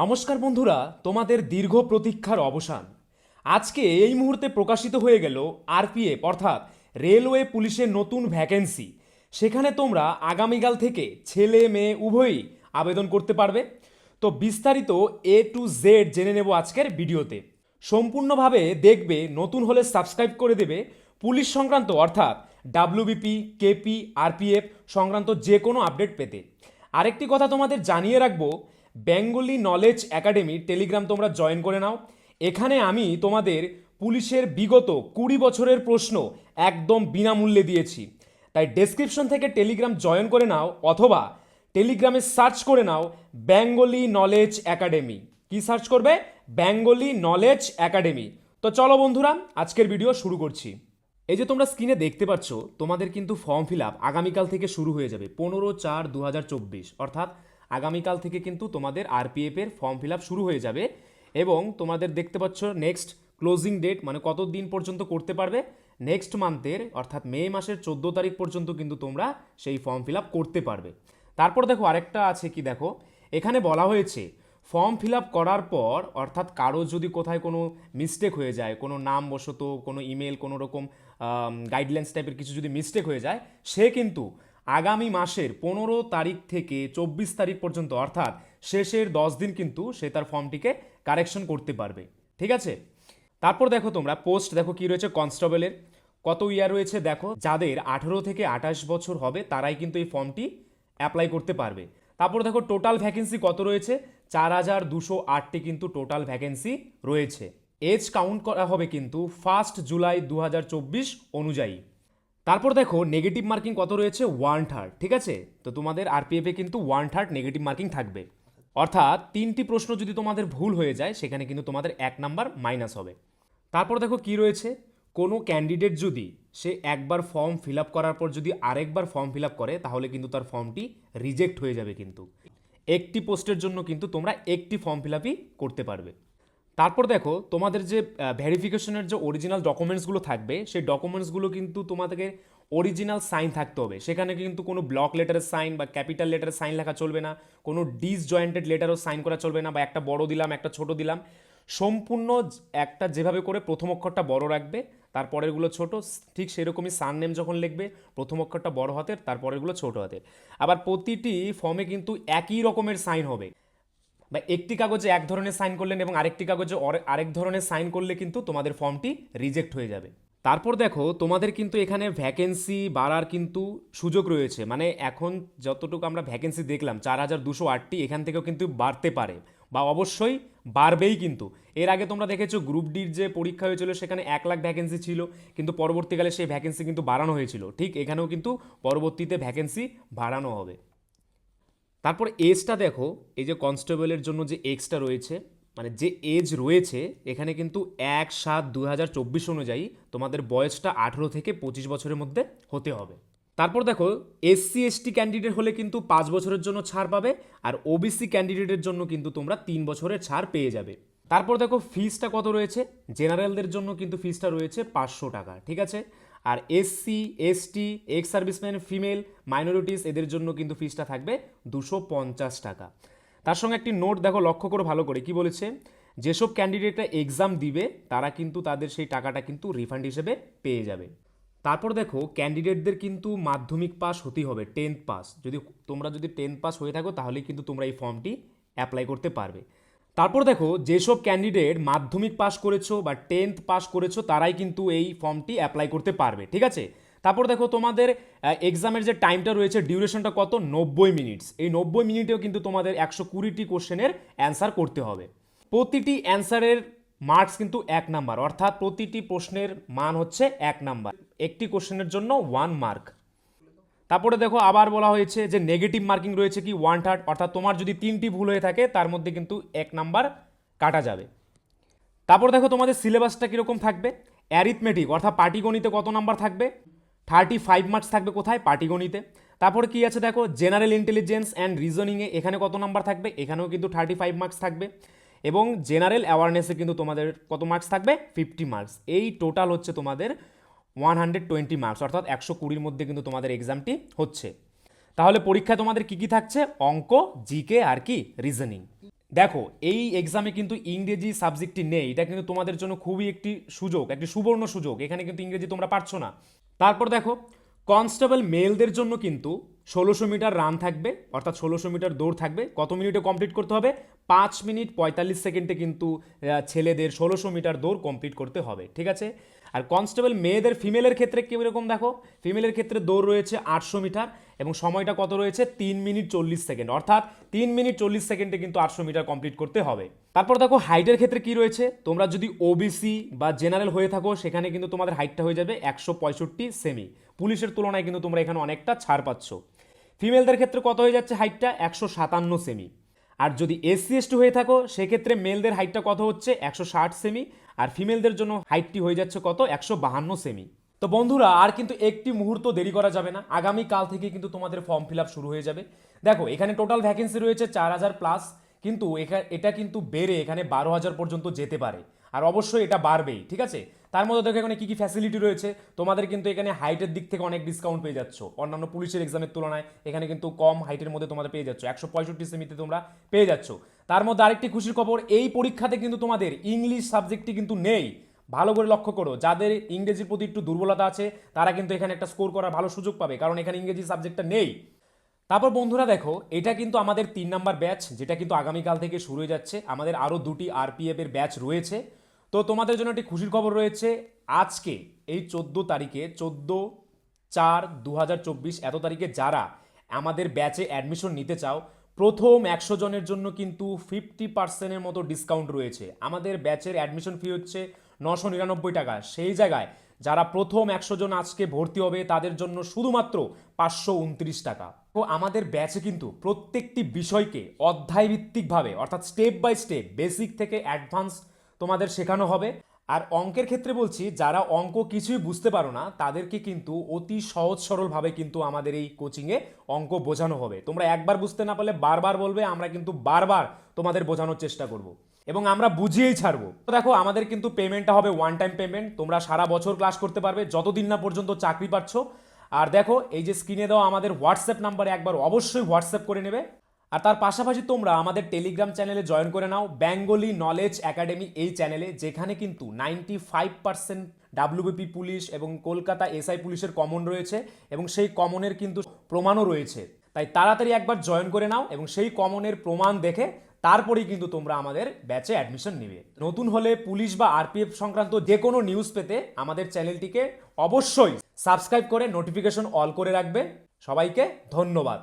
নমস্কার বন্ধুরা, তোমাদের দীর্ঘ প্রতীক্ষার অবসান। আজকে এই মুহূর্তে প্রকাশিত হয়ে গেল আরপিএফ, অর্থাৎ রেলওয়ে পুলিশের নতুন ভ্যাকেন্সি। সেখানে তোমরা আগামীকাল থেকে ছেলে, মেয়ে উভয়ই আবেদন করতে পারবে। তো বিস্তারিত এ টু জেড জেনে নেব আজকের ভিডিওতে। সম্পূর্ণভাবে দেখবে, নতুন হলে সাবস্ক্রাইব করে দেবে পুলিশ সংক্রান্ত, অর্থাৎ ডাব্লিউবিপি কেপি আরপিএফ সংক্রান্ত যে কোনো আপডেট পেতে। আরেকটি কথা তোমাদের জানিয়ে রাখব বেঙ্গলি নলেজ একাডেমি টেলিগ্রাম তোমরা জয়েন করে নাও। এখানে আমি তোমাদের পুলিশের বিগত কুড়ি বছরের প্রশ্ন একদম বিনামূল্যে দিয়েছি। তাই ডেসক্রিপশন থেকে টেলিগ্রাম জয়েন করে নাও অথবা টেলিগ্রামে সার্চ করে নাও বেঙ্গলি নলেজ একাডেমি। কি সার্চ করবে? Bengali knowledge academy. তো চলো বন্ধুরা, আজকের ভিডিও শুরু করছি। এই যে তোমরা স্ক্রিনে দেখতে পাচ্ছ, তোমাদের কিন্তু ফর্ম ফিল আপ আগামীকাল থেকে শুরু হয়ে যাবে, পনেরো চার দু অর্থাৎ আগামীকাল থেকে কিন্তু তোমাদের আরপিএফ এর ফর্ম ফিল শুরু হয়ে যাবে এবং তোমাদের দেখতে পাচ্ছ নেক্সট ক্লোজিং ডেট মানে কত দিন পর্যন্ত করতে পারবে? নেক্সট মান্থের অর্থাৎ মে মাসের চোদ্দ তারিখ পর্যন্ত কিন্তু তোমরা সেই ফর্ম ফিল করতে পারবে। তারপর দেখো আরেকটা আছে কি দেখো? এখানে বলা হয়েছে ফর্ম ফিল আপ করার পর অর্থাৎ কারও যদি কোথায় কোনো মিস্টেক হয়ে যায়, কোনো নাম বশত কোনো ইমেল কোনো রকম গাইডলাইন্স টাইপের কিছু যদি মিস্টেক হয়ে যায়, সে কিন্তু আগামী মাসের পনেরো তারিখ থেকে চব্বিশ তারিখ পর্যন্ত, অর্থাৎ শেষের দশ দিন কিন্তু সে তার ফর্মটিকে কারেকশন করতে পারবে। ঠিক আছে? তারপর দেখো তোমরা, পোস্ট দেখো কি রয়েছে কনস্টেবলের। কত ইয়ার রয়েছে দেখো, যাদের আঠেরো থেকে আঠাশ বছর হবে তারাই কিন্তু এই ফর্মটি অ্যাপ্লাই করতে পারবে। তারপর দেখো টোটাল ভ্যাকেন্সি কত রয়েছে, চার হাজার দুশো আটটি কিন্তু টোটাল ভ্যাকেন্সি রয়েছে। এজ কাউন্ট করা হবে কিন্তু ফার্স্ট জুলাই দু হাজার চব্বিশ অনুযায়ী। তারপর দেখো নেগেটিভ মার্কিং কত রয়েছে? ওয়ান থার্ড ঠিক আছে? তো তোমাদের আরপিএফে কিন্তু ওয়ান থার্ড নেগেটিভ মার্কিং থাকবে। অর্থাৎ তিনটি প্রশ্ন যদি তোমাদের ভুল হয়ে যায়, সেখানে কিন্তু তোমাদের এক নাম্বার মাইনাস হবে। তারপর দেখো কি রয়েছে? কোনো ক্যান্ডিডেট যদি সে একবার ফর্ম ফিল আপ করার পর যদি আরেকবার ফর্ম ফিল আপ করে, তাহলে কিন্তু তার ফর্মটি রিজেক্ট হয়ে যাবে কিন্তু। একটি পোস্টের জন্য কিন্তু তোমরা একটি ফর্ম ফিল আপই করতে পারবে। তারপর দেখো, তোমাদের যে ভেরিফিকেশনের যে অরিজিনাল ডকুমেন্টসগুলো থাকবে, সেই ডকুমেন্টসগুলো কিন্তু তোমাদেরকে অরিজিনাল সাইন থাকতে হবে। সেখানে কিন্তু কোনো ব্লক লেটারের সাইন বা ক্যাপিটাল লেটারের সাইন লেখা চলবে না, কোনো ডিসজয়েন্টেড লেটারও সাইন করা চলবে না, বা একটা বড় দিলাম, একটা ছোট দিলাম। সম্পূর্ণ একটা যেভাবে করে প্রথম অক্ষরটা বড় রাখবে, তারপরেরগুলো ছোট, ঠিক সেরকমই সান নেম যখন লিখবে, প্রথম অক্ষরটা বড় হাতের, তারপরেরগুলো ছোট হাতের। আবার প্রতিটি ফর্মে কিন্তু একই রকমের সাইন হবে। বা একটি কাগজে এক ধরনের সাইন করলেন এবং আরেকটি কাগজে আরেক ধরনের সাইন করলে কিন্তু তোমাদের ফর্মটি রিজেক্ট হয়ে যাবে। তারপর দেখো, তোমাদের কিন্তু এখানে ভ্যাকেন্সি বাড়ার কিন্তু সুযোগ রয়েছে। মানে এখন যতটুকু আমরা ভ্যাকেন্সি দেখলাম, চার হাজার দুশো আটটি এখান থেকেও কিন্তু বাড়তে পারে বা অবশ্যই বাড়বেই কিন্তু। এর আগে তোমরা দেখেছ গ্রুপ ডির যে পরীক্ষা হয়েছিল, সেখানে এক লাখ ভ্যাকেন্সি ছিল, কিন্তু পরবর্তীকালে সেই ভ্যাকেন্সি কিন্তু বাড়ানো হয়েছিল। ঠিক এখানেও কিন্তু পরবর্তীতে ভ্যাকেন্সি বাড়ানো হবে। তারপর এজটা দেখো, এই যে কনস্টেবলের জন্য যে এক্সটা রয়েছে মানে যে এজ রয়েছে, এখানে কিন্তু এক সাত দু হাজার চব্বিশ অনুযায়ী তোমাদের বয়সটা আঠেরো থেকে পঁচিশ বছরের মধ্যে হতে হবে। তারপর দেখো এসসি এসটি ক্যান্ডিডেট হলে কিন্তু পাঁচ বছরের জন্য ছাড় পাবে, আর ওবিসি ক্যান্ডিডেটের জন্য কিন্তু তোমরা তিন বছরের ছাড় পেয়ে যাবে। তারপর দেখো ফিসটা কত রয়েছে? জেনারেলদের জন্য কিন্তু ফিসটা রয়েছে পাঁচশো টাকা, ঠিক আছে? আর SC ST ex serviceman female minorities এদের জন্য কিন্তু ফিসটা থাকবে দুশো পঞ্চাশ টাকা। তার সঙ্গে একটি নোট দেখো, লক্ষ্য করো ভালো করে, কি বলেছে? যেসব ক্যান্ডিডেটরা এক্সাম দিবে, তারা কিন্তু তাদের সেই টাকাটা কিন্তু রিফান্ড হিসেবে পেয়ে যাবে। তারপর দেখো ক্যান্ডিডেটদের কিন্তু মাধ্যমিক পাস হতেই হবে টেন্থ পাস যদি তোমরা যদি টেন্থ পাস হয়ে থাকো তাহলে কিন্তু তোমরা এই ফর্মটি অ্যাপ্লাই করতে পারবে। তারপর দেখো, যেসব ক্যান্ডিডেট মাধ্যমিক পাস করেছ বা টেন্থ পাস করেছ, তারাই কিন্তু এই ফর্মটি অ্যাপ্লাই করতে পারবে, ঠিক আছে? তারপর দেখো, তোমাদের এক্সামের যে টাইমটা রয়েছে ডিউরেশনটা কত? নব্বই মিনিটস এই নব্বই মিনিটেও কিন্তু তোমাদের একশো কুড়িটি কোশ্চেনের অ্যান্সার করতে হবে। প্রতিটি অ্যান্সারের মার্কস কিন্তু এক নাম্বার অর্থাৎ প্রতিটি প্রশ্নের মান হচ্ছে এক নাম্বার একটি কোশ্চেনের জন্য ওয়ান মার্ক তারপরে দেখো আবার বলা হয়েছে যে নেগেটিভ মার্কিং রয়েছে কি ওয়ান থার্ড অর্থাৎ তোমার যদি তিনটি ভুল হয়ে থাকে, তার মধ্যে কিন্তু এক নাম্বার কাটা যাবে। তারপর দেখো তোমাদের সিলেবাসটা কীরকম থাকবে? অ্যারিথমেটিক অর্থাৎ পাটিগণিতে কত নাম্বার থাকবে? থার্টি ফাইভ মার্কস থাকবে কোথায়? পাটিগণিতে। তারপর কি আছে দেখো? জেনারেল ইন্টেলিজেন্স অ্যান্ড রিজনিংয়ে এখানে কত নাম্বার থাকবে? এখানেও কিন্তু থার্টি ফাইভ মার্কস থাকবে। এবং জেনারেল অ্যাওয়ারনেসে কিন্তু তোমাদের কত মার্কস থাকবে? ফিফটি মার্কস এই টোটাল হচ্ছে তোমাদের ওয়ান হান্ড্রেড টোয়েন্টি মার্কস অর্থাৎ একশো কুড়ির মধ্যে কিন্তু তোমাদের এক্সামটি হচ্ছে। তাহলে পরীক্ষায় তোমাদের কি কি থাকছে? অঙ্ক জিকে আর কি রিজনিং দেখো, এই এক্সামে কিন্তু ইংরেজি সাবজেক্টটি নেই, এটা কিন্তু তোমাদের জন্য খুবই একটি সুযোগ, একটি সুবর্ণ সুযোগ। এখানে কিন্তু ইংরেজি তোমরা পারছ না। তারপর দেখো কনস্টেবল মেলদের জন্য কিন্তু ষোলোশো মিটার রান থাকবে, অর্থাৎ ষোলোশো মিটার দৌড় থাকবে। কত মিনিটে কমপ্লিট করতে হবে? পাঁচ মিনিট পঁয়তাল্লিশ সেকেন্ডে কিন্তু ছেলেদের ষোলোশো মিটার দৌড় কমপ্লিট করতে হবে, ঠিক আছে? আর কনস্টেবল, মেয়েদের ফিমেলের ক্ষেত্রে কীরকম দেখো? ফিমেলের ক্ষেত্রে দৌড় রয়েছে আটশো মিটার এবং সময়টা কত রয়েছে? তিন মিনিট চল্লিশ সেকেন্ড। অর্থাৎ তিন মিনিট চল্লিশ সেকেন্ডে কিন্তু আটশো মিটার কমপ্লিট করতে হবে। তারপর দেখো হাইটের ক্ষেত্রে কি রয়েছে? তোমরা যদি ওবিসি বা জেনারেল হয়ে থাকো, সেখানে কিন্তু তোমাদের হাইটটা হয়ে যাবে একশো পঁয়ষট্টি সেমি পুলিশের তুলনায় কিন্তু তোমরা এখানে অনেকটা ছাড় পাচ্ছ। ফিমেলদের ক্ষেত্রে কত হয়ে যাচ্ছে হাইটটা একশো সাতান্ন সেমি আর যদি এসসি এসটি হয়ে থাকো, সেক্ষেত্রে মেলদের হাইটটা কত হচ্ছে? একশো ষাট সেমি আর ফিমেলদের জন্য হাইটটি হয়ে যাচ্ছে কত? একশো বাহান্ন সেমি তো বন্ধুরা, আর কিন্তু একটি মুহূর্ত দেরি করা যাবে না। আগামী কাল থেকে কিন্তু তোমাদের ফর্ম ফিল আপ শুরু হয়ে যাবে। দেখো, এখানে টোটাল ভ্যাকেন্সি রয়েছে চার হাজার প্লাস কিন্তু এটা কিন্তু বেড়ে এখানে বারো হাজার পর্যন্ত যেতে পারে। আর অবশ্যই এটা বাড়বেই, ঠিক আছে? তার মধ্যে দেখো এখানে কী কী ফ্যাসিলিটি রয়েছে। তোমাদের কিন্তু এখানে হাইটের দিক থেকে অনেক ডিসকাউন্ট পেয়ে যাচ্ছ। অন্যান্য পুলিশের এক্সামের তুলনায় এখানে কিন্তু কম হাইটের মধ্যে তোমাদের পেয়ে যাচ্ছ। একশো পঁয়ষট্টি সেমিতে তোমরা পেয়ে যাচ্ছ। তার মধ্যে আরেকটি খুশির খবর, এই পরীক্ষাতে কিন্তু তোমাদের ইংলিশ সাবজেক্টটি কিন্তু নেই। ভালো করে লক্ষ্য করো, যাদের ইংরেজির প্রতি একটু দুর্বলতা আছে, তারা কিন্তু এখানে একটা স্কোর করার ভালো সুযোগ পাবে, কারণ এখানে ইংরেজি সাবজেক্টটা নেই। তারপর বন্ধুরা দেখো, এটা কিন্তু আমাদের তিন নাম্বার ব্যাচ যেটা কিন্তু আগামীকাল থেকে শুরু হয়ে যাচ্ছে। আমাদের আরও দুটি আরপিএফ এর ব্যাচ রয়েছে। তো তোমাদের জন্য একটি খুশির খবর রয়েছে। আজকে এই চোদ্দ তারিখে, চোদ্দ চার দু এত তারিখে যারা আমাদের ব্যাচে অ্যাডমিশন নিতে চাও, প্রথম একশো জনের জন্য কিন্তু ফিফটি পার্সেন্টের মতো ডিসকাউন্ট রয়েছে। আমাদের ব্যাচের অ্যাডমিশন ফি হচ্ছে নশো নিরানব্বই টাকা। সেই জায়গায় যারা প্রথম একশো জন আজকে ভর্তি হবে, তাদের জন্য শুধুমাত্র পাঁচশো উনত্রিশ টাকা। তো আমাদের ব্যাচে কিন্তু প্রত্যেকটি বিষয়কে অধ্যায়ভিত্তিকভাবে, অর্থাৎ স্টেপ বাই স্টেপ বেসিক থেকে অ্যাডভান্স তোমাদের শেখানো হবে। আর অঙ্কের ক্ষেত্রে বলছি, যারা অঙ্ক কিছুই বুঝতে পারো না, তাদেরকে কিন্তু অতি সহজ সরলভাবে কিন্তু আমাদের এই কোচিংয়ে অঙ্ক বোঝানো হবে। তোমরা একবার বুঝতে না পারলে বারবার বলবে, আমরা কিন্তু বারবার তোমাদের বোঝানোর চেষ্টা করব। এবং আমরা বুঝিয়েই ছাড়বো। তো দেখো, আমাদের কিন্তু পেমেন্টটা হবে ওয়ান টাইম পেমেন্ট তোমরা সারা বছর ক্লাস করতে পারবে, যতদিন না পর্যন্ত চাকরি পাচ্ছ। আর দেখো, এই যে স্ক্রিনে দেওয়া আমাদের হোয়াটসঅ্যাপ নাম্বারে একবার অবশ্যই হোয়াটসঅ্যাপ করে নেবে। আর তার পাশাপাশি তোমরা আমাদের টেলিগ্রাম চ্যানেলে জয়েন করে নাও বেঙ্গলি নলেজ একাডেমি এই চ্যানেলে যেখানে কিন্তু ninety five percent WBP police এবং কলকাতা এসআই পুলিশের কমন রয়েছে এবং সেই কমনের কিন্তু প্রমাণও রয়েছে। তাই তাড়াতাড়ি একবার জয়েন করে নাও এবং সেই কমনের প্রমাণ দেখে তারপরেই কিন্তু তোমরা আমাদের ব্যাচে অ্যাডমিশন নিবে। নতুন হলে পুলিশ বা আরপিএফ সংক্রান্ত যে কোনো নিউজ পেতে আমাদের চ্যানেলটিকে অবশ্যই সাবস্ক্রাইব করে নোটিফিকেশন অল করে রাখবে। সবাইকে ধন্যবাদ।